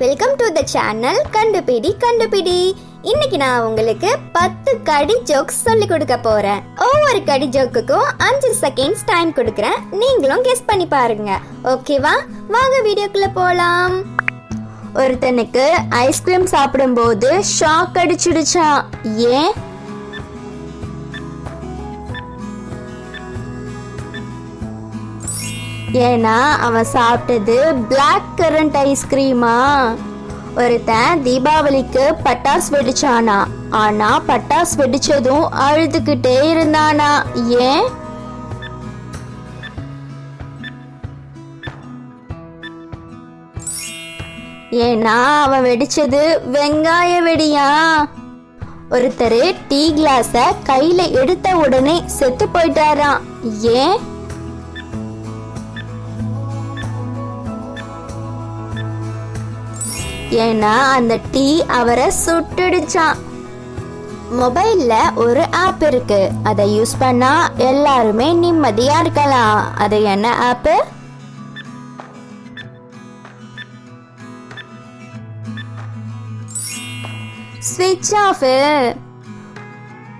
Welcome to the channel கண்டுபிடி கண்டுபிடி இன்னைக்கு நான் உங்களுக்கு பத்து கடி ஜோக்ஸ் சொல்லி கொடுக்க போறேன். ஒவ்வொரு கடி ஜோக்குக்கும் அஞ்சு செகண்ட்ஸ் டைம் கொடுக்குறேன். நீங்களும் கெஸ் பண்ணி பாருங்க. ஓகேவா வாங்க வீடியோக்குள்ள போலாம். ஒருத்தனுக்கு ஐஸ்கிரீம் சாப்பிடும்போது ஷாக் அடிச்சிடுச்சான் ஏன்? ஏன்னா அவன் சாப்பிட்டது பிளாக் கரண்ட் ஐஸ்கிரீமா ஒருத்தன் தீபாவளிக்கு பட்டாஸ் வெடிச்சானா? ஆனா பட்டாஸ் வெடிச்சதும் அழுதுகிட்டே இருந்தானா? ஏன்? ஏன்னா அவன் வெடிச்சது வெங்காய வெடியா? ஒருத்தர் டீ கிளாஸ கையில எடுத்த உடனே செத்து போயிட்டாராம். ஏன்? ஏன்னா அந்த டீ அவரை சுட்டுடுச்சான் மொபைல்ல ஒரு ஆப் இருக்கு. அதை யூஸ் பண்ணா எல்லாருமே நிம்மதியா இருக்கலாம். அது என்ன ஆப் ஸ்விட்ச் ஆஃப்.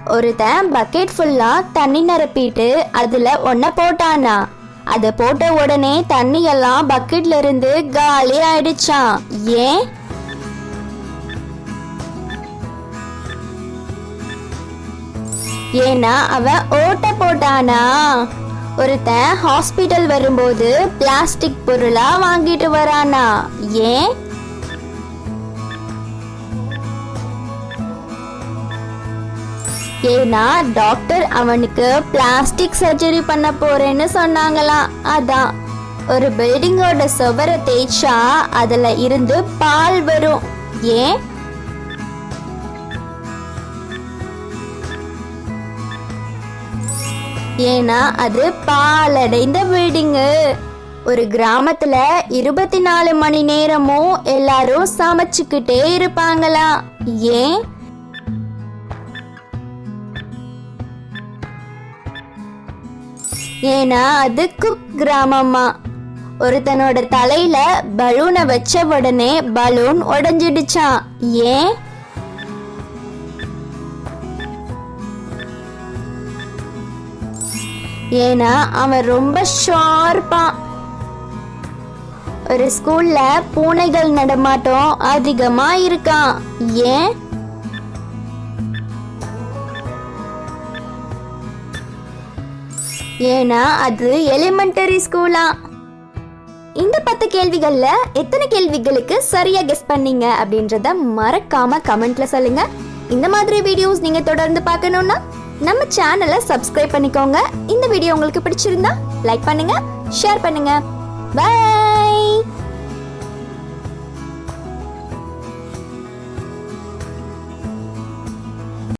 ஒருத்தன் பக்கெட் ஃபுல்லா தண்ணி நிரப்பிட்டு அதுல ஒன்ன போட்டானா. அதை போட்ட உடனே தண்ணி எல்லாம் பக்கெட்ல இருந்து காலி ஆயிடுச்சான் ஏன்? ஏன்னா அவன் ஓட்ட போட்டானா. ஒருத்தன் ஹாஸ்பிட்டல் வரும்போது பிளாஸ்டிக் பொருளா வாங்கிட்டு வரானா. ஏன்? ஏன்னா டாக்டர் அவனுக்கு பிளாஸ்டிக் சர்ஜரி பண்ண போறேன்னு சொன்னாங்களாம். அதான். ஒரு பில்டிங்கோட சுவரை தேய்ச்சா அதுல இருந்து பால் வரும். ஏன்? ஏன்னா அது பாலடைந்த பில்டிங்கு ஒரு கிராமத்துல இருபத்தி நாலு மணி நேரமும் எல்லாரும் சமைச்சுக்கிட்டே இருப்பாங்களாம் ஏன்? ஏன்னா அது குக் கிராமமா ஒருத்தனோட தலையில பலூனை வச்ச உடனே பலூன் உடஞ்சிடுச்சான் ஏன்? ஏன்னா அவன் ரொம்ப ஷார்ப்பான் ஒரு ஸ்கூல்ல பூனைகள் நடமாட்டம் அதிகமா இருக்கான். ஏன்? ஏன்னா அது எலிமெண்டரி ஸ்கூலா இந்த பத்து கேள்விகள்ல எத்தனை கேள்விகளுக்கு சரியா கெஸ் பண்ணீங்க அப்படின்றத மறக்காம கமெண்ட்ல சொல்லுங்க. இந்த மாதிரி வீடியோஸ் நீங்க தொடர்ந்து பார்க்கணும்னா நம்ம சேனலை சப்ஸ்கிரைப் பண்ணிக்கோங்க. இந்த வீடியோ உங்களுக்கு பிடிச்சிருந்தா லைக் பண்ணுங்க ஷேர் பண்ணுங்க. பாய்